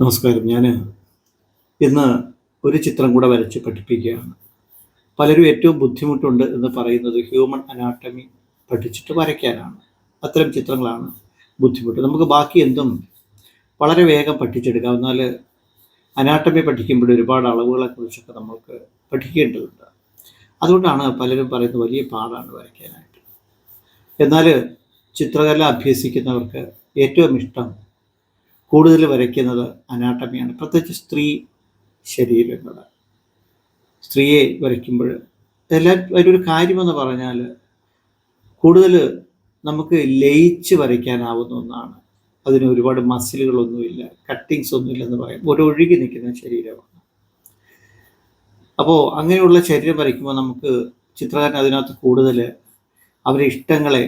നമസ്കാരം. ഞാൻ ഇന്ന് ഒരു ചിത്രം കൂടെ വരച്ച് പഠിപ്പിക്കുകയാണ്. പലരും ഏറ്റവും ബുദ്ധിമുട്ടുണ്ട് എന്ന് പറയുന്നത് ഹ്യൂമൻ അനാട്ടമി പഠിച്ചിട്ട് വരയ്ക്കാനാണ്. അത്തരം ചിത്രങ്ങളാണ് ബുദ്ധിമുട്ട്. നമുക്ക് ബാക്കി എന്തും വളരെ വേഗം പഠിച്ചെടുക്കാം. എന്നാൽ അനാട്ടമി പഠിക്കുമ്പോൾ ഒരുപാട് അളവുകളെക്കുറിച്ചൊക്കെ നമുക്ക് പഠിക്കേണ്ടതുണ്ട്. അതുകൊണ്ടാണ് പലരും പറയുന്നത് വലിയ പാടാണ് വരയ്ക്കാനായിട്ട്. എന്നാൽ ചിത്രകല അഭ്യസിക്കുന്നവർക്ക് ഏറ്റവും ഇഷ്ടം കൂടുതൽ വരയ്ക്കുന്നത് അനാട്ടമിയാണ്. പ്രത്യേകിച്ച് സ്ത്രീ ശരീരങ്ങൾ. സ്ത്രീയെ വരയ്ക്കുമ്പോൾ എല്ലാ അതിലൊരു കാര്യമെന്ന് പറഞ്ഞാൽ കൂടുതൽ നമുക്ക് ലയിച്ച് വരയ്ക്കാനാവുന്ന ഒന്നാണ്. അതിന് ഒരുപാട് മസിലുകളൊന്നുമില്ല കട്ടിങ്സ് ഒന്നുമില്ലെന്ന് പറയാം. ഒരു ഒഴുകി നിൽക്കുന്ന ശരീരമാണ്. അപ്പോൾ അങ്ങനെയുള്ള ശരീരം വരയ്ക്കുമ്പോൾ നമുക്ക് ചിത്രകാരൻ അതിനകത്ത് കൂടുതൽ അവരുടെ ഇഷ്ടങ്ങളെ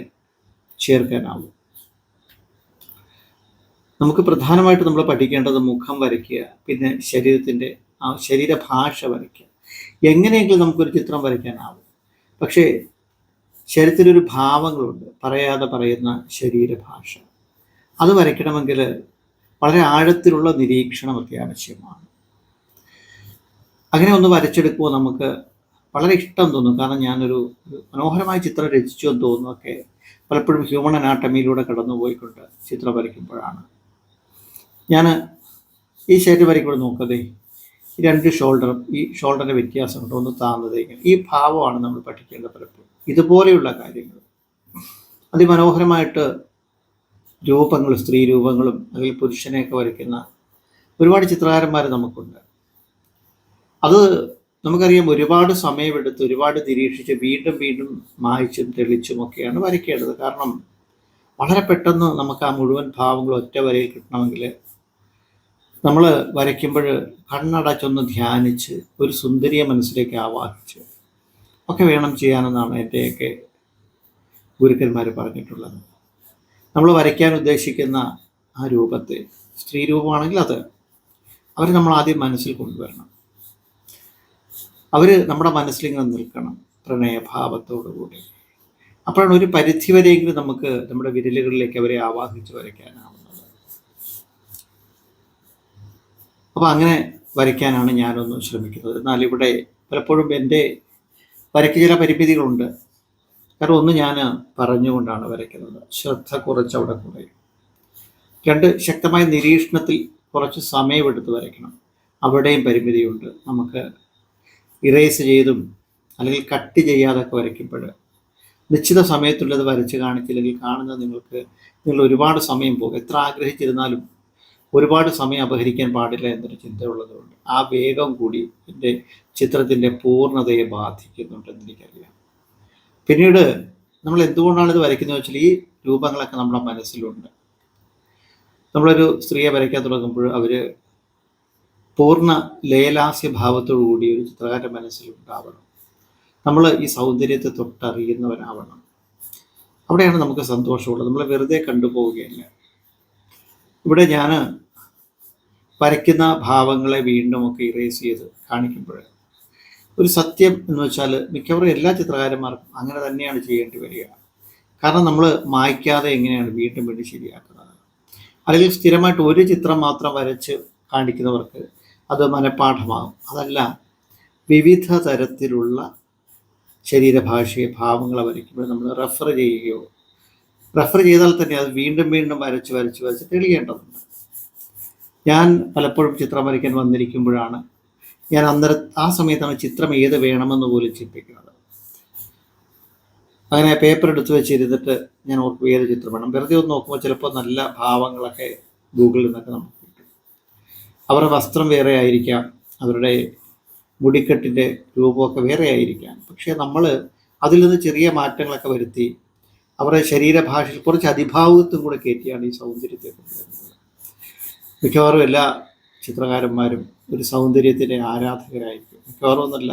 ചേർക്കാനാവും. നമുക്ക് പ്രധാനമായിട്ട് നമ്മൾ പഠിക്കേണ്ടത് മുഖം വരയ്ക്കുക പിന്നെ ശരീരത്തിന്റെ ആ ശരീരഭാഷ വരയ്ക്കുക. എങ്ങനെയെങ്കിലും നമുക്കൊരു ചിത്രം വരയ്ക്കാനാവും. പക്ഷേ ശരീരത്തിലൊരു ഭാവങ്ങളുണ്ട്. പറയാതെ പറയുന്ന ശരീരഭാഷ. അത് വരയ്ക്കണമെങ്കിൽ വളരെ ആഴത്തിലുള്ള നിരീക്ഷണം അത്യാവശ്യമാണ്. അങ്ങനെ ഒന്ന് വരച്ചെടുക്കുമ്പോൾ നമുക്ക് വളരെ ഇഷ്ടം തോന്നും. കാരണം ഞാനൊരു മനോഹരമായ ചിത്രം രചിച്ചു എന്ന് തോന്നുമൊക്കെ പലപ്പോഴും ഹ്യൂമൺ അനാട്ടമിയിലൂടെ കടന്നുപോയിക്കൊണ്ട് ചിത്രം വരയ്ക്കുമ്പോഴാണ്. ഞാൻ ഈ ഷർട്ട് വരയ്ക്കുമ്പോൾ നോക്കതേ രണ്ട് ഷോൾഡറും ഈ ഷോൾഡറിന്റെ വ്യത്യാസമുണ്ട് ഒന്ന് താന്നത് ഈ ഭാവമാണ് നമ്മൾ പഠിക്കേണ്ടത് പലപ്പോഴും. ഇതുപോലെയുള്ള കാര്യങ്ങൾ. അതിമനോഹരമായിട്ട് രൂപങ്ങൾ സ്ത്രീ രൂപങ്ങളും അല്ലെങ്കിൽ പുരുഷനെയൊക്കെ വരയ്ക്കുന്ന ഒരുപാട് ചിത്രകാരന്മാർ നമുക്കുണ്ട്. അത് നമുക്കറിയാം ഒരുപാട് സമയമെടുത്ത് ഒരുപാട് നിരീക്ഷിച്ച് വീണ്ടും വീണ്ടും മായ്ച്ചും തെളിച്ചും ഒക്കെയാണ് വരയ്ക്കേണ്ടത്. കാരണം വളരെ പെട്ടെന്ന് നമുക്ക് ആ മുഴുവൻ ഭാവങ്ങൾ ഒറ്റ വരയിൽ കിട്ടണമെങ്കിൽ നമ്മൾ വരയ്ക്കുമ്പോൾ കണ്ണടച്ചൊന്ന് ധ്യാനിച്ച് ഒരു സുന്ദരിയെ മനസ്സിലേക്ക് ആവാഹിച്ച് ഒക്കെ വേണം ചെയ്യാനെന്നാണ് എന്റെയൊക്കെ ഗുരുക്കന്മാർ പറഞ്ഞിട്ടുള്ളത്. നമ്മൾ വരയ്ക്കാൻ ഉദ്ദേശിക്കുന്ന ആ രൂപത്തെ സ്ത്രീ രൂപമാണെങ്കിൽ അത് അവർ നമ്മൾ ആദ്യം മനസ്സിൽ കൊണ്ടുവരണം. അവർ നമ്മുടെ മനസ്സിലിങ്ങനെ നിൽക്കണം പ്രണയഭാവത്തോടുകൂടി അപ്പോഴാണ് ഒരു പരിധി പരിധിവരെയെങ്കിലും നമുക്ക് നമ്മുടെ വിരലുകളിലേക്ക് അവരെ ആവാഹിച്ച് വരയ്ക്കാനാവുന്നത് അപ്പോൾ അങ്ങനെ വരയ്ക്കാനാണ് ഞാനൊന്ന് ശ്രമിക്കുന്നത്. എന്നാൽ ഇവിടെ പലപ്പോഴും എന്റെ വരയ്ക്ക് ചില പരിമിതികളുണ്ട്. കാരണം ഒന്ന് ഞാൻ പറഞ്ഞുകൊണ്ടാണ് വരയ്ക്കുന്നത്. ശ്രദ്ധ കുറച്ച് അവിടെ കുറയും. രണ്ട് ശക്തമായ നിരീക്ഷണത്തിൽ കുറച്ച് സമയമെടുത്ത് വരയ്ക്കണം. അവിടെയും പരിമിതിയുണ്ട്. നമുക്ക് ഇറേസ് ചെയ്തും അല്ലെങ്കിൽ കട്ട് ചെയ്യാതൊക്കെ വരയ്ക്കുമ്പോൾ നിശ്ചിത സമയത്തുള്ളത് വരച്ച് കാണിച്ചില്ലെങ്കിൽ കാണുന്ന നിങ്ങൾക്ക് നിങ്ങൾ ഒരുപാട് സമയം പോകും. എത്ര ആഗ്രഹിച്ചിരുന്നാലും ഒരുപാട് സമയം അപഹരിക്കാൻ പാടില്ല എന്നൊരു ചിന്തയുള്ളതുകൊണ്ട് ആ വേഗം കൂടി എന്റെ ചിത്രത്തിന്റെ പൂർണതയെ ബാധിക്കുന്നുണ്ടെന്ന് എനിക്കറിയാം. പിന്നീട് നമ്മൾ എന്തുകൊണ്ടാണ് ഇത് വരയ്ക്കുന്നത് വെച്ചാൽ ഈ രൂപങ്ങളൊക്കെ നമ്മുടെ മനസ്സിലുണ്ട്. നമ്മളൊരു സ്ത്രീയെ വരയ്ക്കാൻ തുടങ്ങുമ്പോൾ അവർ പൂർണ ലേലാസ്യ ഭാവത്തോടു കൂടി ഒരു ചിത്രകാരന്റെ മനസ്സിലുണ്ടാവണം. നമ്മൾ ഈ സൗന്ദര്യത്തെ തൊട്ടറിയുന്നവരാവണം അവിടെയാണ് നമുക്ക് സന്തോഷമുള്ളത്. നമ്മൾ വെറുതെ കണ്ടുപോവുകയല്ല. ഇവിടെ ഞാൻ വരയ്ക്കുന്ന ഭാവങ്ങളെ വീണ്ടും ഒക്കെ ഇറേസ് ചെയ്ത് കാണിക്കുമ്പോൾ ഒരു സത്യം എന്ന് വെച്ചാൽ മിക്കവാറും എല്ലാ ചിത്രകാരന്മാർക്കും അങ്ങനെ തന്നെയാണ് ചെയ്യേണ്ടി വരിക. കാരണം നമ്മൾ മായ്ക്കാതെ എങ്ങനെയാണ് വീണ്ടും വീണ്ടും ശരിയാക്കുന്നത്? അല്ലെങ്കിൽ സ്ഥിരമായിട്ട് ഒരു ചിത്രം മാത്രം വരച്ച് കാണിക്കുന്നവർക്ക് അത് മനഃപ്പാഠമാകും. അതല്ല വിവിധ തരത്തിലുള്ള ശരീരഭാഷയെ ഭാവങ്ങളെ വരയ്ക്കുമ്പോൾ നമ്മൾ റെഫർ ചെയ്യുകയോ റെഫർ ചെയ്താൽ തന്നെ അത് വീണ്ടും വീണ്ടും വരച്ച് വരച്ച് വരച്ച് തെളിയേണ്ടതുണ്ട്. ഞാൻ പലപ്പോഴും ചിത്രം വരയ്ക്കാൻ വന്നിരിക്കുമ്പോഴാണ് ഞാൻ അന്നേരം ആ സമയത്താണ് ചിത്രം ഏത് വേണമെന്ന് പോലും ചിന്തിക്കുന്നത്. അങ്ങനെ പേപ്പർ എടുത്തു വെച്ചിരുന്നിട്ട് ഞാൻ ഓർക്കും ഏത് ചിത്രം വേണം. വെറുതെ ഒന്ന് നോക്കുമ്പോൾ ചിലപ്പോൾ നല്ല ഭാവങ്ങളൊക്കെ ഗൂഗിളിൽ നിന്നൊക്കെ നമുക്ക് കിട്ടും. അവരുടെ വസ്ത്രം വേറെ ആയിരിക്കാം അവരുടെ മുടിക്കെട്ടിന്റെ രൂപമൊക്കെ വേറെ ആയിരിക്കാം. പക്ഷേ നമ്മൾ അതിൽ നിന്ന് ചെറിയ മാറ്റങ്ങളൊക്കെ വരുത്തി അവരുടെ ശരീരഭാഷയിൽ കുറച്ച് അതിഭാവത്വം കൂടെ കയറ്റിയാണ് ഈ സൗന്ദര്യത്തെ മിക്കവാറും എല്ലാ ചിത്രകാരന്മാരും ഒരു സൗന്ദര്യത്തിന്റെ ആരാധകരായിരിക്കും. മിക്കവാറും ഒന്നല്ല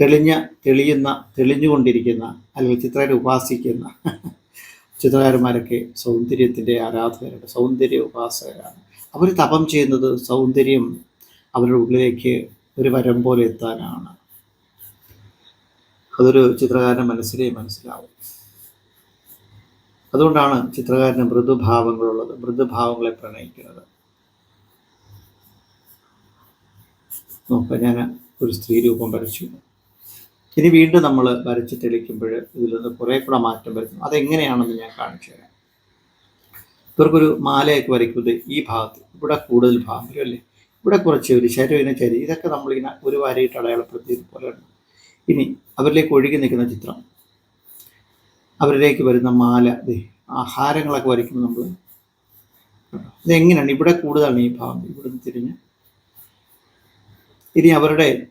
തെളിഞ്ഞ തെളിയുന്ന തെളിഞ്ഞുകൊണ്ടിരിക്കുന്ന അല്ലെങ്കിൽ ചിത്രകാരെ ഉപാസിക്കുന്ന ചിത്രകാരന്മാരൊക്കെ സൗന്ദര്യത്തിന്റെ ആരാധകരാണ് സൗന്ദര്യ ഉപാസകരാണ്. അവർ തപം ചെയ്യുന്നത് സൗന്ദര്യം അവരുടെ ഉള്ളിലേക്ക് ഒരു വരം പോലെ എത്താനാണ്. അതൊരു ചിത്രകാരന്റെ മനസ്സിലേ മനസ്സിലാവും. അതുകൊണ്ടാണ് ചിത്രകാരന് മൃദുഭാവങ്ങളുള്ളത്. മൃദുഭാവങ്ങളെ പ്രണയിക്കുന്നത്. നോക്കാം ഞാൻ ഒരു സ്ത്രീ രൂപം വരച്ചു. ഇനി വീണ്ടും നമ്മൾ വരച്ച് തെളിക്കുമ്പോൾ ഇതിൽ നിന്ന് കുറേ കൂടെ മാറ്റം വരുന്നു. അതെങ്ങനെയാണെന്ന് ഞാൻ കാണിച്ചു തരാം. ഇവർക്കൊരു മാലയൊക്കെ വരയ്ക്കുന്നത് ഈ ഭാഗത്ത് ഇവിടെ കൂടുതൽ ഭാഗം അല്ലേ? ഇവിടെ കുറച്ച് ഒരു ശരീരം ചരി. ഇതൊക്കെ നമ്മളിങ്ങനെ ഒരു വാരിയിട്ട് അടയാളപ്പെടുത്തിയത് പോലെയാണ് ഇനി അവരിലേക്ക് ഒഴുകി നിൽക്കുന്ന ചിത്രം. അവരിലേക്ക് വരുന്ന മാല ആഹാരങ്ങളൊക്കെ വരയ്ക്കുമ്പോൾ നമ്മൾ ഇതെങ്ങനെയാണ്? ഇവിടെ കൂടുതലാണ് ഈ ഭാഗം. ഇവിടുന്ന് തിരിഞ്ഞ്. ഇനി അവരുടെ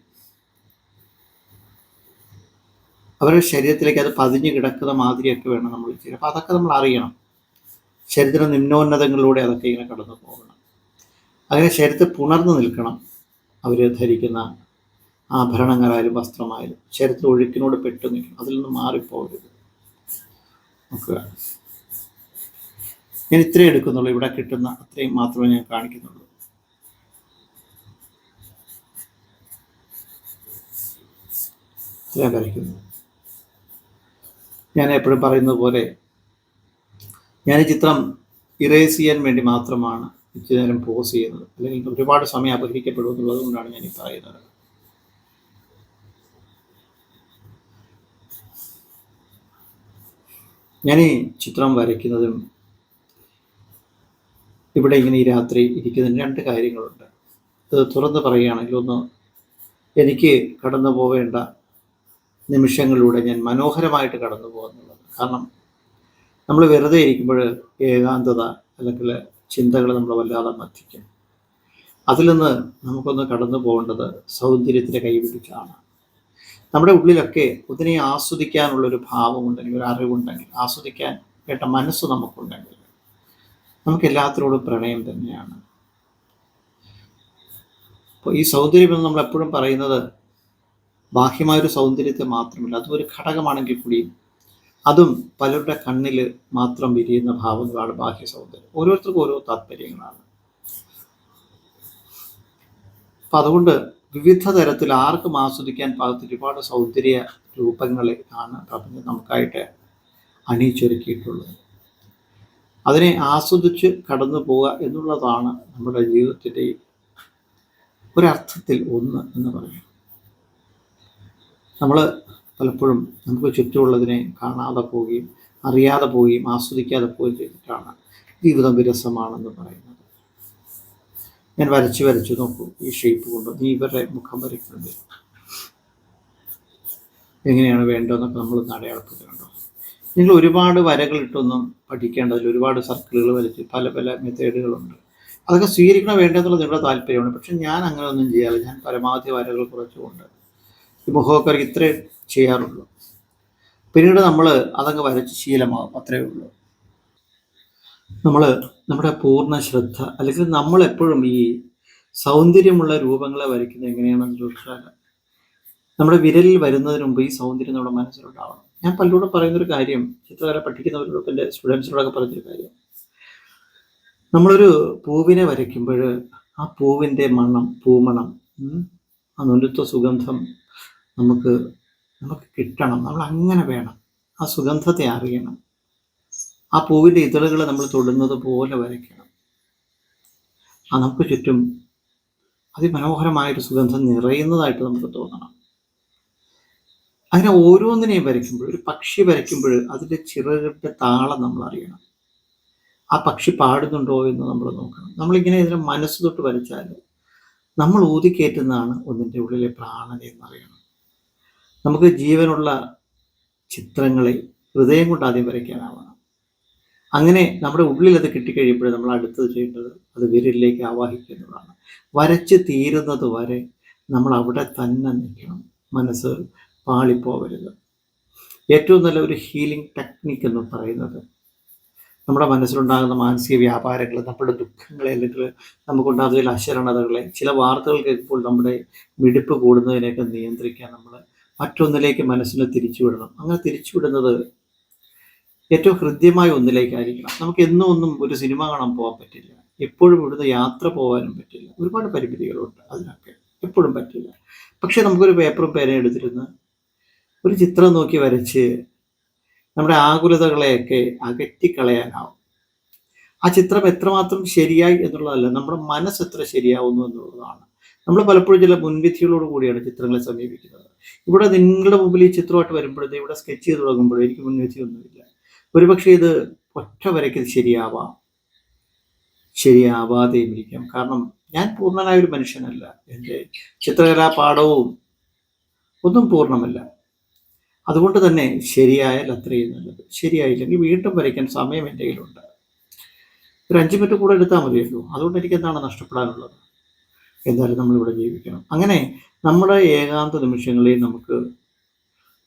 അവരുടെ ശരീരത്തിലേക്ക് അത് പതിഞ്ഞു കിടക്കുന്ന മാതിരിയൊക്കെ വേണം നമ്മൾ ചെയ്യാൻ അപ്പം അതൊക്കെ നമ്മൾ അറിയണം. ശരീര നിമ്നോന്നതങ്ങളിലൂടെ അതൊക്കെ ഇങ്ങനെ കടന്നു പോകണം. അങ്ങനെ ശരീരത്തിൽ പുണർന്നു നിൽക്കണം. അവർ ധരിക്കുന്ന ആഭരണങ്ങളായാലും വസ്ത്രമായാലും. ശരീരത്തിൽ ഒഴുക്കിനോട് പെട്ടു നിൽക്കണം. അതിൽ നിന്ന് മാറിപ്പോകരുത്. നോക്കുക. ഞാൻ ഇത്രയും എടുക്കുന്നുള്ളൂ. ഇവിടെ കിട്ടുന്ന അത്രയും മാത്രമേ ഞാൻ കാണിക്കുന്നുള്ളൂ. ഞാൻ വരയ്ക്കുന്നു ഞാൻ എപ്പോഴും പറയുന്നത് പോലെ ഞാൻ ഈ ചിത്രം ഇറേസ് ചെയ്യാൻ വേണ്ടി മാത്രമാണ് ഇച്ചിരി നേരം പോസ് ചെയ്യുന്നത്. അല്ലെങ്കിൽ ഒരുപാട് സമയം അപഹരിക്കപ്പെടും എന്നുള്ളത് കൊണ്ടാണ് ഞാൻ ഈ പറയുന്നത്. ഞാൻ ഈ ചിത്രം വരയ്ക്കുന്നതും ഇവിടെ ഇങ്ങനെ ഈ രാത്രി ഇരിക്കുന്നതിന് രണ്ട് കാര്യങ്ങളുണ്ട്. അത് തുറന്ന് പറയുകയാണെങ്കിൽ ഒന്ന് എനിക്ക് കടന്നു പോവേണ്ട നിമിഷങ്ങളിലൂടെ ഞാൻ മനോഹരമായിട്ട് കടന്നു പോകുന്നുള്ളത്. കാരണം നമ്മൾ വെറുതെ ഇരിക്കുമ്പോൾ ഏകാന്തത അല്ലെങ്കിൽ ചിന്തകൾ നമ്മൾ വല്ലാതെ മത്തിക്കും. അതിൽ നിന്ന് നമുക്കൊന്ന് കടന്നു പോകേണ്ടത് സൗന്ദര്യത്തിന്റെ കൈപിടിച്ചാണ്. നമ്മുടെ ഉള്ളിലൊക്കെ ഒന്നിനെ ആസ്വദിക്കാനുള്ളൊരു ഭാവമുണ്ടെങ്കിൽ ഒരു അറിവുണ്ടെങ്കിൽ. ആസ്വദിക്കാൻ കേട്ട മനസ്സ് നമുക്കുണ്ടെങ്കിൽ. നമുക്ക് എല്ലാത്തിനോടും പ്രണയം തന്നെയാണ്. അപ്പോൾ ഈ സൗന്ദര്യം എന്ന് നമ്മൾ എപ്പോഴും പറയുന്നത് ബാഹ്യമായൊരു സൗന്ദര്യത്തെ മാത്രമല്ല അതും ഒരു ഘടകമാണെങ്കിൽ കൂടിയും അതും പലരുടെ കണ്ണിൽ മാത്രം വിരിയുന്ന ഭാവങ്ങളാണ് ബാഹ്യ സൗന്ദര്യം. ഓരോരുത്തർക്കും ഓരോ താല്പര്യങ്ങളാണ് അപ്പം അതുകൊണ്ട് വിവിധ തരത്തിൽ ആർക്കും ആസ്വദിക്കാൻ പാകത്തിൽ ഒരുപാട് സൗന്ദര്യ രൂപങ്ങളെ ആണ് പ്രപഞ്ചം നമുക്കായിട്ട് അണിയിച്ചൊരുക്കിയിട്ടുള്ളത്. അതിനെ ആസ്വദിച്ച് കടന്നു പോവുക എന്നുള്ളതാണ് നമ്മുടെ ജീവിതത്തിന്റെ ഒരർത്ഥത്തിൽ ഒന്ന് എന്ന് പറയും നമ്മൾ പലപ്പോഴും നമുക്ക് ചുറ്റുമുള്ളതിനെ കാണാതെ പോവുകയും അറിയാതെ പോവുകയും ആസ്വദിക്കാതെ പോവുകയും ചെയ്തിട്ടാണ് ജീവിതം വിരസമാണെന്ന് പറയുന്നത്. ഞാൻ വരച്ച് വരച്ച് നോക്കൂ. ഈ ഷേപ്പ് കൊണ്ട്. നീ ഇവരുടെ മുഖം വരയ്ക്കുന്നുണ്ട് എങ്ങനെയാണ് വേണ്ടതെന്നൊക്കെ നമ്മൾ അടയാളപ്പെടുത്തേണ്ടോ നിങ്ങൾ ഒരുപാട് വരകൾ പഠിക്കേണ്ടതിൽ ഒരുപാട് സർക്കിളുകൾ വരച്ച് പല പല മെത്തേഡുകളുണ്ട്. അതൊക്കെ സ്വീകരിക്കണം വേണ്ടതെന്നുള്ള നിങ്ങളുടെ താല്പര്യമാണ്. പക്ഷെ ഞാൻ അങ്ങനെ ഒന്നും ചെയ്യാറില്ല. ഞാൻ പരമാവധി വരകൾ കുറച്ചുകൊണ്ട് ഈ മുഖമൊക്കെ ഇത്രേ ചെയ്യാറുള്ളൂ. പിന്നീട് നമ്മൾ അതങ്ങ് വരച്ച് ശീലമാകും അത്രയേ ഉള്ളൂ. നമ്മൾ നമ്മുടെ പൂർണ ശ്രദ്ധ അല്ലെങ്കിൽ നമ്മൾ എപ്പോഴും ഈ സൗന്ദര്യമുള്ള രൂപങ്ങളെ വരയ്ക്കുന്നത് എങ്ങനെയാണെന്ന് ചോദിച്ചാൽ നമ്മുടെ വിരലിൽ വരുന്നതിന് മുമ്പ് ഈ സൗന്ദര്യം നമ്മുടെ മനസ്സിലുണ്ടാവണം. ഞാൻ പലരോടും പറയുന്നൊരു കാര്യം ചിത്രകല പഠിക്കുന്നവരോടൊപ്പം എന്റെ സ്റ്റുഡൻസിനോടൊക്കെ പറഞ്ഞൊരു കാര്യം. നമ്മളൊരു പൂവിനെ വരയ്ക്കുമ്പോൾ ആ പൂവിന്റെ മണം പൂമണം ആ നുരുത്വ സുഗന്ധം നമുക്ക് നമുക്ക് കിട്ടണം. നമ്മൾ അങ്ങനെ വേണം. ആ സുഗന്ധത്തെ അറിയണം. ആ പൂവിന്റെ ഇതളുകൾ നമ്മൾ തൊടുന്നത് പോലെ വരയ്ക്കണം. ആ നമുക്ക് ചുറ്റും അതിമനോഹരമായൊരു സുഗന്ധം നിറയുന്നതായിട്ട് നമുക്ക് തോന്നണം. അങ്ങനെ ഓരോന്നിനെയും വരയ്ക്കുമ്പോൾ ഒരു പക്ഷി വരയ്ക്കുമ്പോൾ അതിന്റെ ചിറകിന്റെ താളം നമ്മൾ അറിയണം. ആ പക്ഷി പാടുന്നുണ്ടോ എന്ന് നമ്മൾ നോക്കണം. നമ്മളിങ്ങനെ ഇതിനെ മനസ്സ് തൊട്ട് വരച്ചാൽ നമ്മൾ ഊതിക്കയറ്റുന്നതാണ് ഒന്നിന്റെ ഉള്ളിലെ പ്രാണന എന്നറിയണം നമുക്ക് ജീവനുള്ള ചിത്രങ്ങളെ ഹൃദയം കൊണ്ട് ആദ്യം വരയ്ക്കാനാവണം അങ്ങനെ നമ്മുടെ ഉള്ളിൽ അത് കിട്ടിക്കഴിയുമ്പോൾ നമ്മൾ അടുത്തത് ചെയ്യേണ്ടത് അത് വിരലിലേക്ക് ആവാഹിക്കുന്നതാണ്. വരച്ച് തീരുന്നത് വരെ നമ്മൾ അവിടെ തന്നെ നിൽക്കണം. മനസ്സ് പാളിപ്പോവരുത്. ഏറ്റവും നല്ല ഒരു ഹീലിംഗ് ടെക്നിക്ക് എന്ന് പറയുന്നത് നമ്മുടെ മനസ്സിലുണ്ടാകുന്ന മാനസിക വ്യാപാരങ്ങൾ നമ്മുടെ ദുഃഖങ്ങളെ അല്ലെങ്കിൽ നമുക്കുണ്ടാകുന്ന ചില അശരണതകളെ ചില വാർത്തകൾ കേൾക്കുമ്പോൾ നമ്മുടെ മിടിപ്പ് കൂടുന്നതിനെയൊക്കെ നിയന്ത്രിക്കാൻ നമ്മൾ മറ്റൊന്നിലേക്ക് മനസ്സിനെ തിരിച്ചുവിടണം. അങ്ങനെ തിരിച്ചുവിടുന്നത് ഏറ്റവും ഹൃദ്യമായ ഒന്നിലേക്കായിരിക്കണം. നമുക്ക് എന്നും ഒന്നും ഒരു സിനിമ കാണാൻ പോകാൻ പറ്റില്ല. എപ്പോഴും ഇവിടുന്ന് യാത്ര പോകാനും പറ്റില്ല. ഒരുപാട് പരിമിതികളുണ്ട് അതിനൊക്കെ. എപ്പോഴും പറ്റില്ല. പക്ഷെ നമുക്കൊരു പേപ്പറും പേനയും എടുത്തിരുന്ന് ഒരു ചിത്രം നോക്കി വരച്ച് നമ്മുടെ ആകുലതകളെയൊക്കെ അകറ്റിക്കളയാനാവും. ആ ചിത്രം എത്രമാത്രം ശരിയായി എന്നുള്ളതല്ല നമ്മുടെ മനസ്സ് എത്ര ശരിയാവുന്നു എന്നുള്ളതാണ്. നമ്മൾ പലപ്പോഴും ചില മുൻവിധികളോട് കൂടിയാണ് ചിത്രങ്ങളെ സമീപിക്കുന്നത്. ഇവിടെ നിങ്ങളുടെ മുമ്പിൽ ഈ ചിത്രമായിട്ട് വരുമ്പോഴത്തേ ഇവിടെ സ്കെച്ച് ചെയ്ത് തുടങ്ങുമ്പോഴേ എനിക്ക് മുൻവിധിയൊന്നുമില്ല ഒരുപക്ഷെ ഇത് ഒറ്റ വരയ്ക്ക് ശരിയാവാം. ശരിയാവാതെയും ഇരിക്കാം. കാരണം ഞാൻ പൂർണനായ ഒരു മനുഷ്യനല്ല. എന്റെ ചിത്രകലാ പാഠവും ഒന്നും പൂർണമല്ല. അതുകൊണ്ട് തന്നെ ശരിയായാൽ അത്രയും നല്ലത്. ശരിയായില്ലെങ്കിൽ വീണ്ടും വരയ്ക്കാൻ സമയം എന്റെ കയ്യിലുണ്ട്. ഒരു അഞ്ച് മിനിറ്റ് കൂടെ എടുത്താൽ മതിയല്ലോ. അതുകൊണ്ട് എനിക്ക് എന്താണ് നഷ്ടപ്പെടാനുള്ളത്? എന്തായാലും നമ്മളിവിടെ ജീവിക്കണം. അങ്ങനെ നമ്മുടെ ഏകാന്ത നിമിഷങ്ങളിൽ നമുക്ക്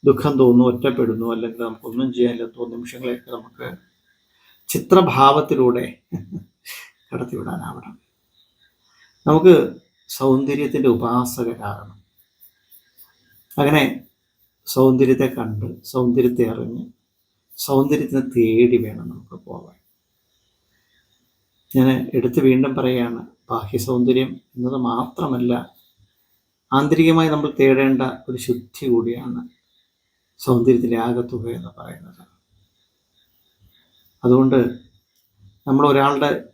ദുഃഖം തോന്നുന്നു ഒറ്റപ്പെടുന്നു അല്ലെങ്കിൽ നമുക്കൊന്നും ചെയ്യാനില്ല തോന്നുന്ന നിമിഷങ്ങളെയൊക്കെ നമുക്ക് ചിത്രഭാവത്തിലൂടെ കടത്തിവിടാനാവണം. നമുക്ക് സൗന്ദര്യത്തിന്റെ ഉപാസകരാകണം അങ്ങനെ സൗന്ദര്യത്തെ കണ്ട് സൗന്ദര്യത്തെ അറിഞ്ഞ് സൗന്ദര്യത്തിനെ തേടി വേണം നമുക്ക് പോകാൻ. ഞാൻ എടുത്ത് വീണ്ടും പറയുകയാണ് ബാഹ്യ സൗന്ദര്യം എന്നത് മാത്രമല്ല ആന്തരികമായി നമ്മൾ തേടേണ്ട ഒരു ശുദ്ധി കൂടിയാണ് സൗന്ദര്യത്തിന്റെ ആകത്തുക എന്ന് പറയുന്നത്. അതുകൊണ്ട് നമ്മൾ ഒരാളുടെ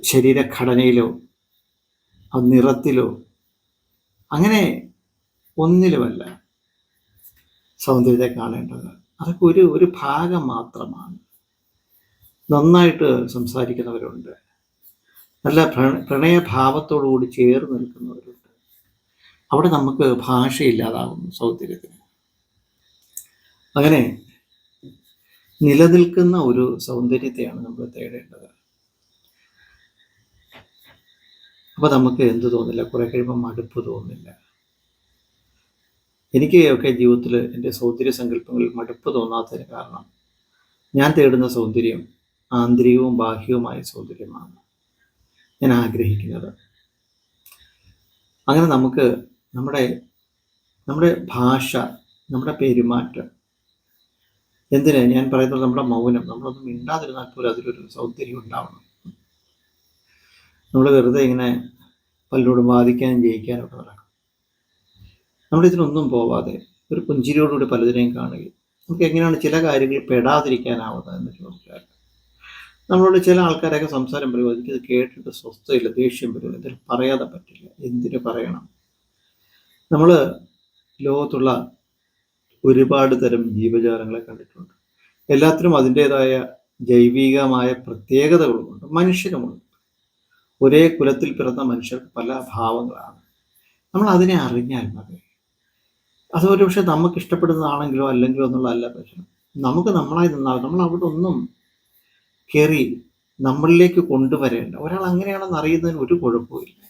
ശരീരഘടനയിലോ ആ നിറത്തിലോ അങ്ങനെ ഒന്നിലുമല്ല സൗന്ദര്യത്തെ കാണേണ്ടത്. അതൊക്കെ ഒരു ഒരു ഭാഗം മാത്രമാണ്. നന്നായിട്ട് സംസാരിക്കുന്നവരുണ്ട്. നല്ല പ്ര- പ്രണയഭാവത്തോടു കൂടി ചേർന്ന് നിൽക്കുന്നവരുണ്ട്. അവിടെ നമുക്ക് ഭാഷയില്ലാതാകുന്നു സൗന്ദര്യത്തിന്. അങ്ങനെ നിലനിൽക്കുന്ന ഒരു സൗന്ദര്യത്തെയാണ് നമ്മൾ തേടേണ്ടത്. അപ്പൊ നമുക്ക് എന്ത് തോന്നില്ല? കുറെ കഴിയുമ്പോൾ മടുപ്പ് തോന്നില്ല. എനിക്ക് ഒക്കെ ജീവിതത്തിൽ എന്റെ സൗന്ദര്യ സങ്കല്പങ്ങളിൽ മടുപ്പ് തോന്നാത്തതിന് കാരണം ഞാൻ തേടുന്ന സൗന്ദര്യം ആന്തരികവും ബാഹ്യവുമായ സൗന്ദര്യമാണ്. ഞാൻ ആഗ്രഹിക്കുന്നത്. അങ്ങനെ നമുക്ക് നമ്മുടെ നമ്മുടെ ഭാഷ നമ്മുടെ പെരുമാറ്റം എന്തിന്? ഞാൻ പറയുന്നത് നമ്മുടെ മൗനം. നമ്മളൊന്നും മിണ്ടാതിരുന്നാൽ പോലും അതിലൊരു സൗന്ദര്യം ഉണ്ടാവണം. നമ്മൾ വെറുതെ ഇങ്ങനെ പലരോടും വാദിക്കാനും ജയിക്കാനും ഒക്കെ നടക്കും. നമ്മൾ ഇതിനൊന്നും പോവാതെ ഒരു പുഞ്ചിരിയോടുകൂടി പലതിനെയും കാണുകയും നമുക്ക് എങ്ങനെയാണ് ചില കാര്യങ്ങൾ പെടാതിരിക്കാനാവുന്നത് എന്ന് ചോദിച്ചാൽ നമ്മളോട് ചില ആൾക്കാരൊക്കെ സംസാരം പറയും എനിക്കത് കേട്ടിട്ട് സ്വസ്ഥയില്ല ദേഷ്യം വരും. ഇതിൽ പറയാതെ പറ്റില്ല. എന്തിനു പറയണം? നമ്മൾ ലോകത്തുള്ള ഒരുപാട് തരം ജീവജാലങ്ങളെ കണ്ടിട്ടുണ്ട്. എല്ലാത്തിനും അതിന്റെതായ ജൈവികമായ പ്രത്യേകതകളുമുണ്ട് മനുഷ്യരുമുണ്ട്. ഒരേ കുലത്തിൽ പിറന്ന മനുഷ്യർക്ക് പല ഭാവങ്ങളാണ്. നമ്മൾ അതിനെ അറിഞ്ഞാൽ മതി. അത് ഒരു നമുക്ക് ഇഷ്ടപ്പെടുന്നതാണെങ്കിലോ അല്ലെങ്കിലോ എന്നുള്ളതല്ല പ്രശ്നം. നമുക്ക് നമ്മളായി നിന്നാൽ നമ്മൾ അവിടെ ഒന്നും കയറി നമ്മളിലേക്ക് കൊണ്ടുവരേണ്ട. ഒരാൾ അങ്ങനെയാണെന്ന് അറിയുന്നതിന് ഒരു കുഴപ്പമില്ല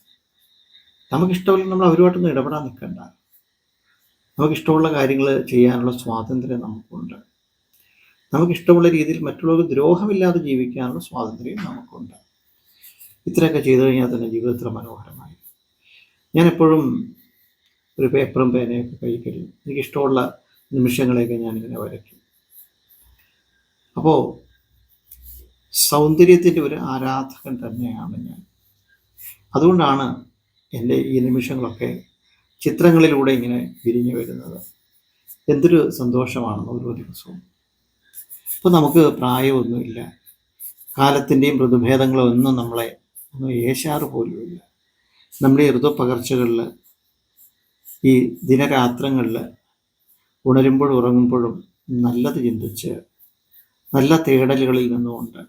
നമുക്ക് ഇഷ്ടമില്ല നമ്മൾ അവരുമായിട്ടൊന്നും ഇടപെടാൻ നിൽക്കണ്ട. നമുക്ക് ഇഷ്ടമുള്ള കാര്യങ്ങൾ ചെയ്യാനുള്ള സ്വാതന്ത്ര്യം നമുക്കുണ്ട്. നമുക്കിഷ്ടമുള്ള രീതിയിൽ മറ്റുള്ളവർക്ക് ദ്രോഹമില്ലാതെ ജീവിക്കാനുള്ള സ്വാതന്ത്ര്യം നമുക്കുണ്ട്. ഇത്രയൊക്കെ ചെയ്തു കഴിഞ്ഞാൽ തന്നെ ജീവിതത്തിൽ മനോഹരമായി. ഞാൻ എപ്പോഴും ഒരു പേപ്പറും പേനയൊക്കെ കൈ എനിക്കിഷ്ടമുള്ള നിമിഷങ്ങളെയൊക്കെ ഞാനിങ്ങനെ വരയ്ക്കും. അപ്പോൾ സൗന്ദര്യത്തിന്റെ ഒരു ആരാധകൻ തന്നെയാണ് ഞാൻ. അതുകൊണ്ടാണ് എന്റെ ഈ നിമിഷങ്ങളൊക്കെ ചിത്രങ്ങളിലൂടെ ഇങ്ങനെ വിരിഞ്ഞു വരുന്നത്. എന്തൊരു സന്തോഷമാണ് ഓരോ ദിവസവും. ഇപ്പോൾ നമുക്ക് പ്രായമൊന്നുമില്ല. കാലത്തിന്റെയും ഋതുഭേദങ്ങളും ഒന്നും നമ്മളെ ഒന്നും ഏശാറ് പോലുമില്ല. നമ്മുടെ ഋതുപകർച്ചകളിൽ ഈ ദിനരാത്രങ്ങളിൽ ഉണരുമ്പോഴും ഉറങ്ങുമ്പോഴും നല്ലത് ചിന്തിച്ച് നല്ല തേടലുകളിൽ നിന്നുകൊണ്ട്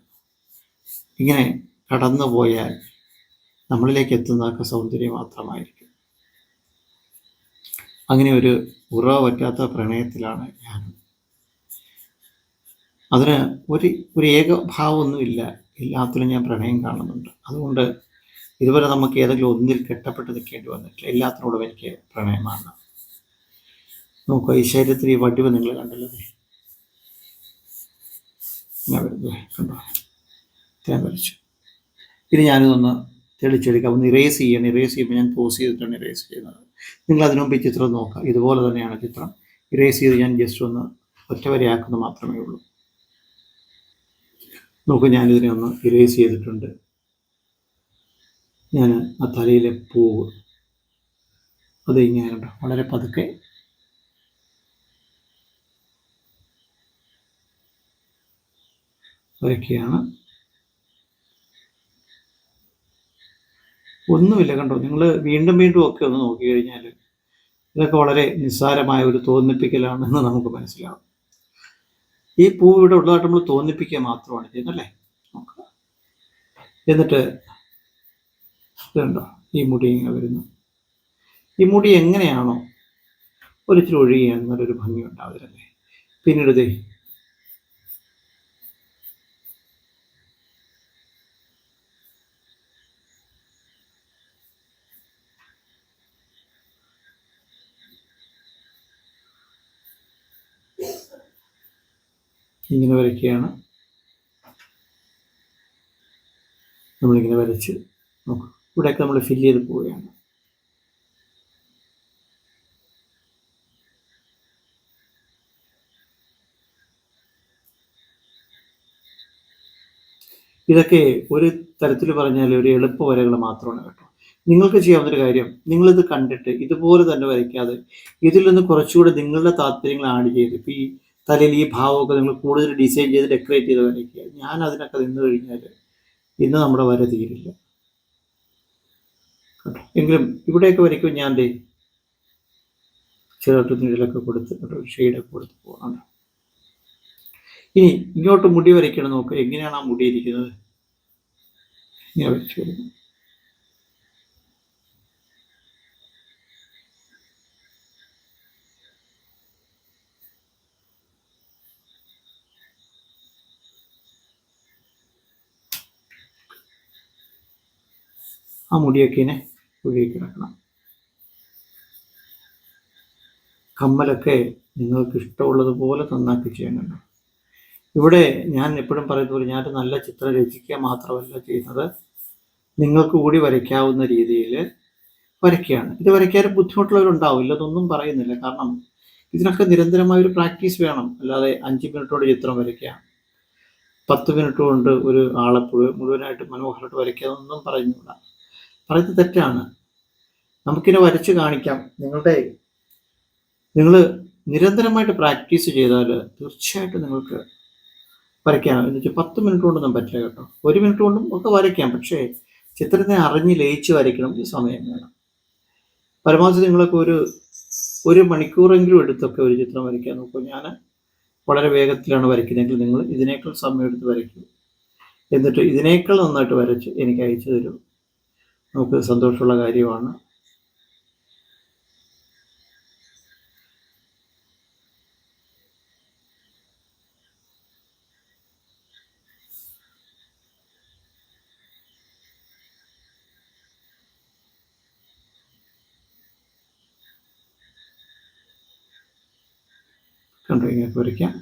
ഇങ്ങനെ കടന്നുപോയാൽ നമ്മളിലേക്ക് എത്തുന്നതൊക്കെ സൗന്ദര്യം മാത്രമായിരിക്കും. അങ്ങനെ ഒരു ഉറവ പറ്റാത്ത പ്രണയത്തിലാണ് ഞാൻ അതിന് ഒരു ഒരു ഏകഭാവമൊന്നുമില്ല എല്ലാത്തിലും ഞാൻ പ്രണയം കാണുന്നുണ്ട്. അതുകൊണ്ട് ഇതുവരെ നമുക്ക് ഏതെങ്കിലും ഒന്നിൽ കെട്ടപ്പെട്ട് നിൽക്കേണ്ടി വന്നിട്ടില്ല. എല്ലാത്തിനോടും എനിക്ക് പ്രണയമാണ്. നോക്കുക ഈ ശരീരത്തിൽ ഈ വടിവ് നിങ്ങൾ കണ്ടല്ലേ. ഞാൻ കണ്ടോ? ഞാൻ വരച്ചു. ഇനി ഞാനിതൊന്ന് തെളിച്ചെടുക്കാം. ഒന്ന് ഇറേസ് ചെയ്യണം. ഇറേസ് ചെയ്യുമ്പോൾ ഞാൻ പോസ് ചെയ്തിട്ടാണ് ഇറേസ് ചെയ്യുന്നത്. നിങ്ങൾ അതിനു മുമ്പ് ഈ ചിത്രം നോക്കുക. ഇതുപോലെ തന്നെയാണ് ചിത്രം. ഇറേസ് ചെയ്ത് ഞാൻ ജസ്റ്റ് ഒന്ന് ഒറ്റവരെയാക്കുന്നത് മാത്രമേ ഉള്ളൂ. നോക്കൂ ഞാനിതിനെ ഒന്ന് ഇറേസ് ചെയ്തിട്ടുണ്ട്. ഞാൻ ആ തലയിലെ പൂവ് അത് ഇങ്ങനെ കണ്ടോ? വളരെ പതുക്കെ. വരയ്ക്കുകയാണ്. ഒന്നുമില്ല കണ്ടോ? നിങ്ങൾ വീണ്ടും വീണ്ടും ഒക്കെ ഒന്ന് നോക്കിക്കഴിഞ്ഞാൽ ഇതൊക്കെ വളരെ നിസ്സാരമായ ഒരു തോന്നിപ്പിക്കലാണെന്ന് നമുക്ക് മനസ്സിലാവും. ഈ പൂ ഇവിടെ ഉള്ളതായിട്ട് നമ്മൾ തോന്നിപ്പിക്കുക മാത്രമാണ് ചെയ്യുന്നല്ലേ എന്നിട്ട് ഇതുണ്ടോ ഈ മുടി ഇങ്ങനെ വരുന്നു. ഈ മുടി എങ്ങനെയാണോ ഒരിച്ചിരി ഒഴുകിയാണ് നല്ലൊരു ഭംഗി ഉണ്ടാവില്ലല്ലേ പിന്നീട് ഇങ്ങനെ വരയ്ക്കുകയാണ്. നമ്മളിങ്ങനെ വരച്ച് നോക്കും. ഇവിടെയൊക്കെ നമ്മൾ ഫില്ല് ചെയ്ത് പോവുകയാണ്. ഇതൊക്കെ ഒരു തരത്തിൽ പറഞ്ഞാൽ ഒരു എളുപ്പ വരകൾ മാത്രമാണ് കേട്ടോ. നിങ്ങൾക്ക് ചെയ്യാവുന്നൊരു കാര്യം നിങ്ങളിത് കണ്ടിട്ട് ഇതുപോലെ തന്നെ വരയ്ക്കാതെ ഇതിൽ നിന്ന് കുറച്ചുകൂടെ നിങ്ങളുടെ താല്പര്യങ്ങൾ ആഡ് ചെയ്ത് ഇപ്പം ഈ തലയിൽ ഈ ഭാവമൊക്കെ നിങ്ങൾ കൂടുതൽ ഡിസൈൻ ചെയ്ത് ഡെക്കറേറ്റ് ചെയ്ത് വരയ്ക്കുക. ഞാൻ അതിനൊക്കെ നിന്ന് കഴിഞ്ഞാൽ ഇന്ന് നമ്മുടെ വര തീരില്ല. എങ്കിലും ഇവിടെയൊക്കെ വരയ്ക്കും ഞാൻ ചെറുട്ട് നീളൊക്കെ കൊടുത്ത് ഷെയ്ഡൊക്കെ കൊടുത്ത് പോകണം ഇനി ഇങ്ങോട്ട് മുടി വരയ്ക്കണം നോക്കുക എങ്ങനെയാണ് ആ മുടിയിരിക്കുന്നത് ഇങ്ങനെ വരച്ചു വരുന്നു ആ മുടിയൊക്കെ ഇങ്ങനെ ഒഴുകി കിടക്കണം. കമ്മലൊക്കെ നിങ്ങൾക്ക് ഇഷ്ടമുള്ളതുപോലെ നന്നാക്കി ചെയ്യുന്നുണ്ട്. ഇവിടെ ഞാൻ എപ്പോഴും പറയുന്ന പോലെ ഞാനൊരു നല്ല ചിത്രം രചിക്കുക മാത്രമല്ല ചെയ്യുന്നത്. നിങ്ങൾക്ക് കൂടി വരയ്ക്കാവുന്ന രീതിയിൽ വരയ്ക്കുകയാണ്. ഇത് വരയ്ക്കാൻ ബുദ്ധിമുട്ടുള്ളവരുണ്ടാവും. ഇല്ലതൊന്നും പറയുന്നില്ല. കാരണം ഇതിനൊക്കെ നിരന്തരമായ ഒരു പ്രാക്ടീസ് വേണം. അല്ലാതെ അഞ്ച് മിനിറ്റോടെ ചിത്രം വരയ്ക്കുക. പത്ത് മിനിറ്റ് കൊണ്ട് ഒരു ആളെ മുഴുവനായിട്ട് മനോഹരമായിട്ട് വരയ്ക്കുക എന്നൊന്നും പറഞ്ഞുകൂടാ. പറയുന്നത് തെറ്റാണ്. നമുക്കിനെ വരച്ച് കാണിക്കാം. നിങ്ങളുടെ നിങ്ങൾ നിരന്തരമായിട്ട് പ്രാക്ടീസ് ചെയ്താൽ തീർച്ചയായിട്ടും നിങ്ങൾക്ക് വരയ്ക്കാം. എന്ന് വെച്ചാൽ പത്ത് മിനിറ്റ് കൊണ്ടൊന്നും പറ്റില്ല കേട്ടോ. ഒരു മിനിറ്റ് കൊണ്ടും ഒക്കെ വരയ്ക്കാം. പക്ഷേ ചിത്രത്തെ അറിഞ്ഞ് ലയിച്ച് വരയ്ക്കണമെങ്കിൽ സമയം വേണം. പരമാവധി നിങ്ങളൊക്കെ ഒരു ഒരു മണിക്കൂറെങ്കിലും എടുത്തൊക്കെ ഒരു ചിത്രം വരയ്ക്കാൻ നോക്കും. ഞാൻ വളരെ വേഗത്തിലാണ് വരയ്ക്കുന്നതെങ്കിൽ നിങ്ങൾ ഇതിനേക്കാൾ സമയം എടുത്ത് വരയ്ക്കും. എന്നിട്ട് ഇതിനേക്കാൾ നന്നായിട്ട് വരച്ച് എനിക്ക് അയച്ചു തരൂ. നമുക്ക് സന്തോഷമുള്ള കാര്യമാണ്. കണ്ടോ ഇങ്ങനെ വരയ്ക്കാം.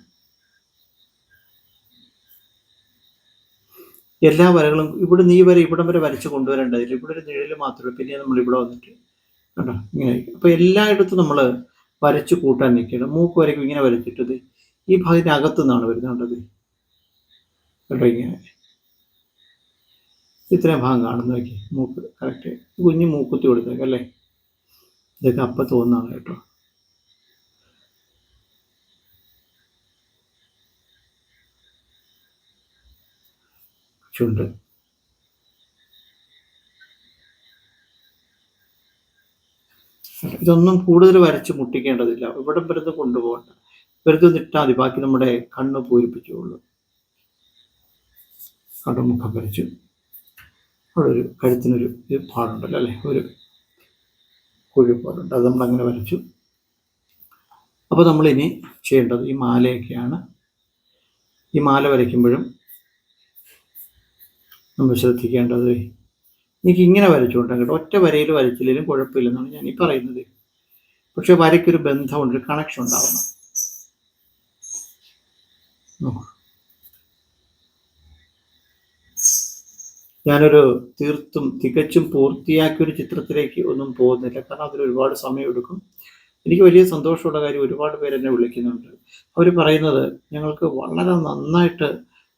എല്ലാ വരകളും ഇവിടെ നീ വരെ ഇവിടം വരെ വരച്ച് കൊണ്ടുവരേണ്ടതില്ല ഇവിടെ ഒരു നിഴൽ മാത്രമേ പിന്നെ നമ്മൾ ഇവിടെ വന്നിട്ട് കണ്ടോ? ഇങ്ങനെ അപ്പൊ എല്ലായിടത്തും നമ്മൾ വരച്ച് കൂട്ടാൻ നിൽക്കണം മൂക്ക് വരയ്ക്കും ഇങ്ങനെ വരച്ചിട്ടത് ഈ ഭാഗത്തിന് അകത്തു നിന്നാണ് വരുന്നുണ്ടത് കേട്ടോ ഇങ്ങനെ? ഇത്രയും ഭാഗം കാണുന്നു നോക്കി മൂക്ക് കറക്റ്റ് കുഞ്ഞ് മൂക്കുത്തി കൊടുത്തേക്കല്ലേ ഇതൊക്കെ അപ്പം തോന്നുന്നതാണ് കേട്ടോ. ചുണ്ട്. ഇതൊന്നും കൂടുതൽ വരച്ച് മുട്ടിക്കേണ്ടതില്ല. ഇവിടെ വെറുതെ കൊണ്ടുപോകണ്ട. വെറുതെ നിട്ടാൽ മതി. ബാക്കി നമ്മുടെ കണ്ണ് പൂരിപ്പിച്ചുള്ളൂ മുഖം വരച്ചു. അവിടെ ഒരു കഴുത്തിനൊരു പാടുണ്ടല്ലോ അല്ലേ? ഒരു കുഴിപ്പാടുണ്ട് അത് നമ്മളങ്ങനെ വരച്ചു. അപ്പോൾ നമ്മളിനി ചെയ്യേണ്ടത് ഈ മാലയൊക്കെയാണ്. ഈ മാല വരയ്ക്കുമ്പോഴും നമ്മൾ ശ്രദ്ധിക്കേണ്ടത്. എനിക്ക് ഇങ്ങനെ വരച്ചുകൊണ്ടാണ് കേട്ടോ. ഒറ്റ വരയിൽ വരച്ചില്ലെങ്കിലും കുഴപ്പമില്ലെന്നാണ് ഞാൻ ഈ പറയുന്നത്. പക്ഷേ വരയ്ക്കൊരു ബന്ധമുണ്ട് ഒരു കണക്ഷൻ ഉണ്ടാവണം. ഞാനൊരു തീർത്തും തികച്ചും പൂർത്തിയാക്കിയ ഒരു ചിത്രത്തിലേക്ക് ഒന്നും പോകുന്നില്ല. കാരണം അതിൽ ഒരുപാട് സമയം എടുക്കും. എനിക്ക് വലിയ സന്തോഷമുള്ള കാര്യം ഒരുപാട് പേര് എന്നെ വിളിക്കുന്നുണ്ട്. അവർ പറയുന്നത് ഞങ്ങൾക്ക് വളരെ നന്നായിട്ട്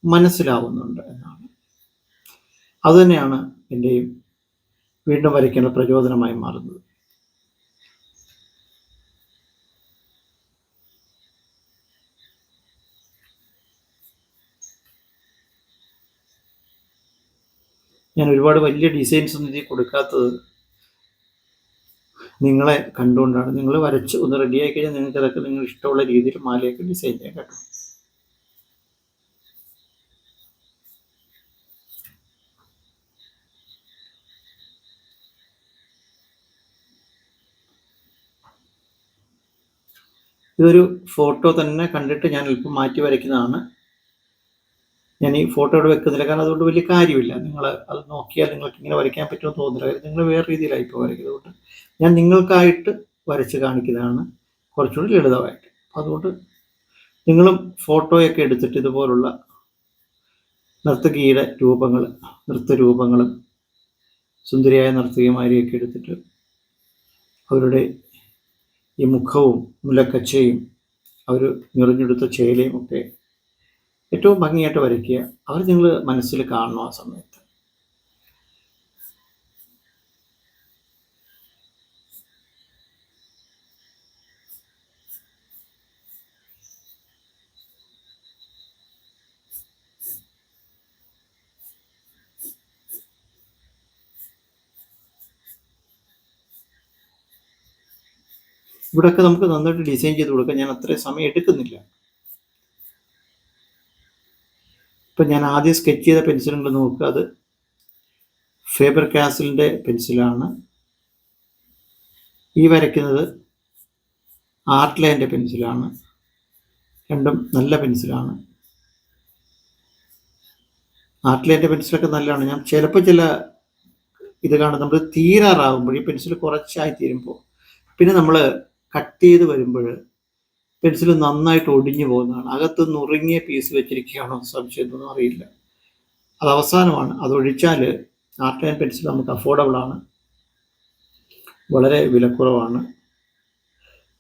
മനസ്സിലാവുന്നുണ്ട് എന്നാണ്. അതുതന്നെയാണ് എന്റെയും വീണ്ടും വരയ്ക്കേണ്ട പ്രചോദനമായി മാറുന്നത്. ഞാൻ ഒരുപാട് വലിയ ഡിസൈൻസ് ഒന്നും ഇതിൽ കൊടുക്കാത്തത് നിങ്ങളെ കണ്ടുകൊണ്ടാണ്. നിങ്ങൾ വരച്ച് ഒന്ന് റെഡിയായി കഴിഞ്ഞാൽ നിങ്ങൾക്ക് അതൊക്കെ നിങ്ങൾ ഇഷ്ടമുള്ള രീതിയിൽ മാലയൊക്കെ ഡിസൈൻ ചെയ്യാൻ കേട്ടോ. ഇതൊരു ഫോട്ടോ തന്നെ കണ്ടിട്ട് ഞാൻ അല്പം മാറ്റി വരയ്ക്കുന്നതാണ്. ഞാൻ ഈ ഫോട്ടോ ഇവിടെ വെക്കുന്നില്ല. കാരണം അതുകൊണ്ട് വലിയ കാര്യമില്ല. നിങ്ങൾ അത് നോക്കിയാൽ നിങ്ങൾക്ക് ഇങ്ങനെ വരയ്ക്കാൻ പറ്റുമെന്ന് തോന്നുന്നില്ല. കാര്യം നിങ്ങൾ വേറെ രീതിയിലായി ഇപ്പോൾ വരയ്ക്കുന്നത്. അതുകൊണ്ട് ഞാൻ നിങ്ങൾക്കായിട്ട് വരച്ച് കാണിക്കുന്നതാണ് കുറച്ചുകൂടി ലളിതമായിട്ട്. അതുകൊണ്ട് നിങ്ങളും ഫോട്ടോയൊക്കെ എടുത്തിട്ട് ഇതുപോലുള്ള നർത്തകിയുടെ രൂപങ്ങൾ നൃത്തരൂപങ്ങളും സുന്ദരിയായ നർത്തകിമാരെയൊക്കെ എടുത്തിട്ട് അവരുടെ ഈ മുഖവും മുലക്കച്ചയും അവർ നിറഞ്ഞെടുത്ത ചേലയും ഒക്കെ ഏറ്റവും ഭംഗിയായിട്ട് വരയ്ക്കുക. അവർ നിങ്ങൾ മനസ്സിൽ കാണണം ആ സമയത്ത്. ഇവിടെയൊക്കെ നമുക്ക് നന്നായിട്ട് ഡിസൈൻ ചെയ്ത് കൊടുക്കാം. ഞാൻ അത്രയും സമയം എടുക്കുന്നില്ല. ഇപ്പം ഞാൻ ആദ്യം സ്കെച്ച് ചെയ്ത പെൻസിലുകൾ നോക്കുക. അത് ഫേബർ കാസിലിന്റെ പെൻസിലാണ് ഈ വരയ്ക്കുന്നത് ആർട്ട് ലൈന്റെ പെൻസിലാണ് രണ്ടും നല്ല പെൻസിലാണ് ആർട്ട് ലൈന്റെ പെൻസിലൊക്കെ നല്ലതാണ്. ഞാൻ ചിലപ്പോൾ ചില ഇത് കാണും. നമ്മൾ തീരാറാകുമ്പോൾ ഈ പെൻസിൽ കുറച്ചായി തീരുമ്പോൾ പിന്നെ നമ്മൾ കട്ട് ചെയ്ത് വരുമ്പോൾ പെൻസിൽ നന്നായിട്ട് ഒടിഞ്ഞു പോകുന്നതാണ്. അകത്ത് നുറുങ്ങിയ പീസ് വെച്ചിരിക്കുകയാണോ സംശയമൊന്നും അറിയില്ല. അത് അവസാനമാണ്. അതൊഴിച്ചാൽ ആർട്ട് ആൻഡ് പെൻസിൽ നമുക്ക് അഫോർഡബിൾ ആണ്. വളരെ വിലക്കുറവാണ്.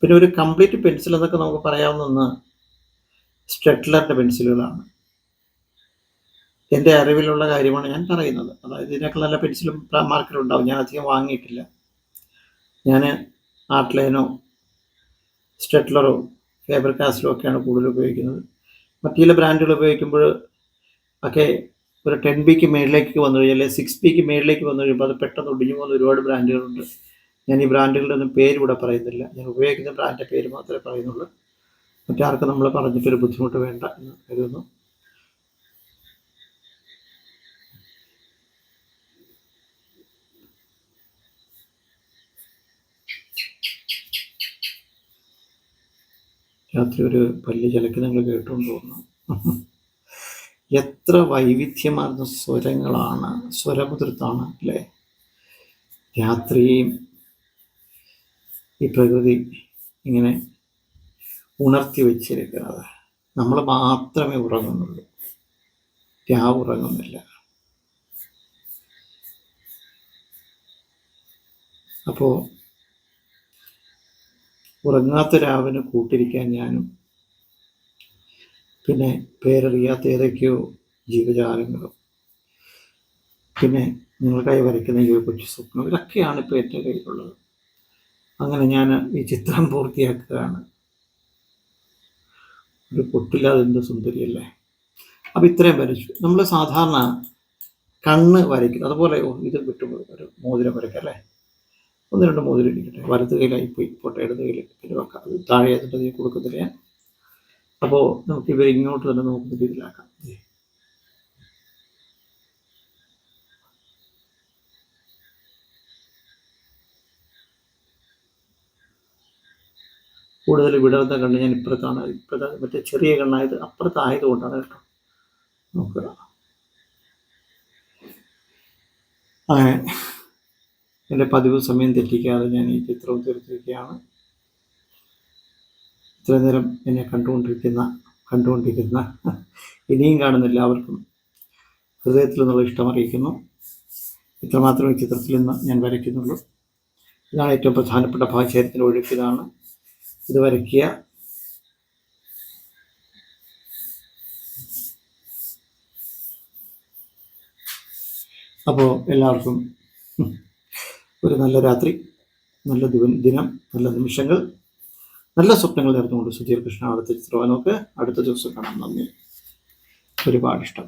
പിന്നെ ഒരു കംപ്ലീറ്റ് പെൻസിൽ എന്നൊക്കെ നമുക്ക് പറയാവുന്ന സ്റ്റെറ്റ്ലറിന്റെ പെൻസിലുകളാണ് എന്റെ അറിവിലുള്ള കാര്യമാണ് ഞാൻ പറയുന്നത്. അതായത് ഇതിനേക്കാൾ നല്ല പെൻസിലും മാർക്കറ്റുണ്ടാവും ഞാൻ അധികം വാങ്ങിയിട്ടില്ല. ഞാൻ ആർട്ട് ലൈനോ സ്റ്റെറ്റ്ലറോ ഫേബർ കാസ്റ്റിലോ ഒക്കെയാണ് കൂടുതൽ ഉപയോഗിക്കുന്നത്. മറ്റു ചില ബ്രാൻഡുകൾ ഉപയോഗിക്കുമ്പോൾ ഒക്കെ ഒരു ടെൻ ബിക്ക് മേളിലേക്ക് വന്നു കഴിഞ്ഞാൽ സിക്സ് ബിക്ക് മേളിലേക്ക് വന്നു കഴിയുമ്പോൾ അത് പെട്ടെന്ന് ഒടിഞ്ഞു പോകുന്ന ഒരുപാട് ബ്രാൻഡുകളുണ്ട്. ഞാൻ ഈ ബ്രാൻഡുകളുടെ ഒന്നും പേര് ഇവിടെ പറയുന്നില്ല. ഞാൻ ഉപയോഗിക്കുന്ന ബ്രാൻഡിന്റെ പേര് മാത്രമേ പറയുന്നുള്ളൂ. മറ്റാർക്കും നമ്മൾ പറഞ്ഞിട്ടൊരു ബുദ്ധിമുട്ട് വേണ്ട എന്ന് കരുതുന്നു. രാത്രി ഒരു പല്ല് ചിലക്ക് നിങ്ങൾ കേട്ടുകൊണ്ട് തോന്നുന്നു എത്ര വൈവിധ്യമാർന്ന സ്വരങ്ങളാണ് സ്വരമുതിർത്താണ് അല്ലേ? രാത്രിയും ഈ പ്രകൃതി ഇങ്ങനെ ഉണർത്തി വച്ചിരിക്കുന്നത്. നമ്മൾ മാത്രമേ ഉറങ്ങുന്നുള്ളൂ. രാവ് ഉറങ്ങുന്നില്ല. അപ്പോൾ ഉറങ്ങാത്ത രാവിനെ കൂട്ടിരിക്കാൻ ഞാനും പിന്നെ പേരറിയാത്ത ഏതൊക്കെയോ ജീവജാലങ്ങളും. പിന്നെ നിങ്ങൾക്കായി വരയ്ക്കുന്ന ഈ കൊച്ചു സ്വപ്നം ഇതൊക്കെയാണ് ഇപ്പോൾ എന്റെ കയ്യിലുള്ളത്. അങ്ങനെ ഞാൻ ഈ ചിത്രം പൂർത്തിയാക്കുകയാണ്. ഒരു പൊട്ടില്ലാതെ സുന്ദരിയല്ലേ? അപ്പം ഇത്രയും വരച്ചു. നമ്മൾ സാധാരണ കണ്ണ് വരയ്ക്കും. അതുപോലെ ഇത് വിട്ടുപോയി ഒരു മോതിരം വരയ്ക്കാം അല്ലേ? ഒന്ന് രണ്ട് മോതിരം ഇരിക്കട്ടെ വലത് കയ്യിലായി പോയി. പോട്ടെ ഇടത് കയ്യിൽ പിന്നെ വെക്കാം അത് താഴെ അതിന്റെ നീ കൊടുക്കുന്നില്ല. അപ്പോൾ നമുക്ക് ഇവർ ഇങ്ങോട്ട് തന്നെ നോക്കുന്ന രീതിയിലാക്കാം. കൂടുതൽ വിടർന്ന കണ്ണ് ഞാൻ ഇപ്പുറത്താണ് ഇപ്പുറത്ത് മറ്റേ ചെറിയ കണ്ണായത് അപ്പുറത്തായത് കൊണ്ടാണ് കേട്ടോ. നോക്കുക. അങ്ങനെ. എന്റെ പതിവ് സമയം തെറ്റിക്കാതെ ഞാൻ ഈ ചിത്രം തീർത്തിരിക്കുകയാണ് ഇത്ര നേരം എന്നെ കണ്ടുകൊണ്ടിരിക്കുന്ന കണ്ടുകൊണ്ടിരിക്കുന്ന ഇനിയും കാണുന്ന എല്ലാവർക്കും ഹൃദയത്തിൽ നിന്നുള്ള ഇഷ്ടം അറിയിക്കുന്നു. ഇത്രമാത്രം ഈ ചിത്രത്തിൽ നിന്ന് ഞാൻ വരയ്ക്കുന്നുള്ളൂ. ഇതാണ് ഏറ്റവും പ്രധാനപ്പെട്ട ഭാഷയത്തിന്റെ ഒഴുക്കിതാണ്. ഇത് വരയ്ക്കുക. അപ്പോൾ എല്ലാവർക്കും ഒരു നല്ല രാത്രി നല്ല ദിനം നല്ല നിമിഷങ്ങൾ നല്ല സ്വപ്നങ്ങൾ നേർന്നുകൊണ്ട് സുധീർ കൃഷ്ണ അടുത്ത ചിത്രമായി അടുത്ത ദിവസം കാണാം. നന്ദി. ഒരുപാട് ഇഷ്ടം